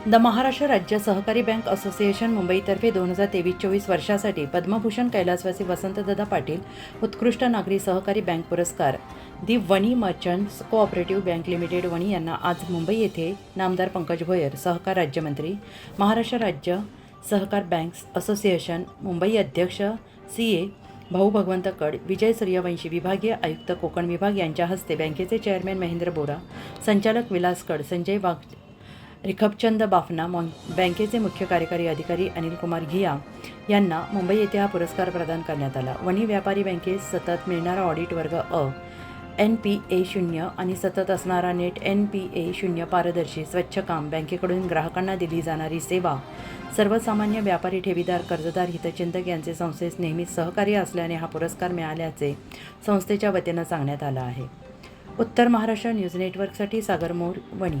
The Maharashtra राज्य सहकारी bank association मुंबईतर्फे दोन हजार तेवीस चोवीस वर्षासाठी पद्मभूषण कैलासवासी वसंतदादा पाटील उत्कृष्ट नागरी सहकारी बँक पुरस्कार the Wani merchants cooperative bank limited Wani यांना आज मुंबई येथे नामदार पंकज भोयर सहकार राज्यमंत्री महाराष्ट्र राज्य सहकार बँक्स असोसिएशन मुंबई अध्यक्ष सी ए भाऊ भगवंत कड विजय सूर्यवंशी विभागीय आयुक्त कोकण विभाग यांच्या हस्ते बँकेचे चेअरमॅन महेंद्र बोरा संचालक विलास कड संजय वाघ रिखबचंद बाफना मॉ बँकेचे मुख्य कार्यकारी अधिकारी अनिल कुमार घिया यांना मुंबई येथे हा पुरस्कार प्रदान करण्यात आला. वणी व्यापारी बँकेस सतत मिळणारा ऑडिट वर्ग अ एन पी ए शून्य आणि सतत असणारा नेट एन पी ए शून्य पारदर्शी स्वच्छ काम बँकेकडून ग्राहकांना दिली जाणारी सेवा सर्वसामान्य व्यापारी ठेवीदार कर्जदार हितचिंतक यांचे संस्थेस नेहमीच सहकार्य असल्याने हा पुरस्कार मिळाल्याचे संस्थेच्या वतीनं सांगण्यात आलं आहे. उत्तर महाराष्ट्र न्यूज नेटवर्कसाठी सागर मोर वणी.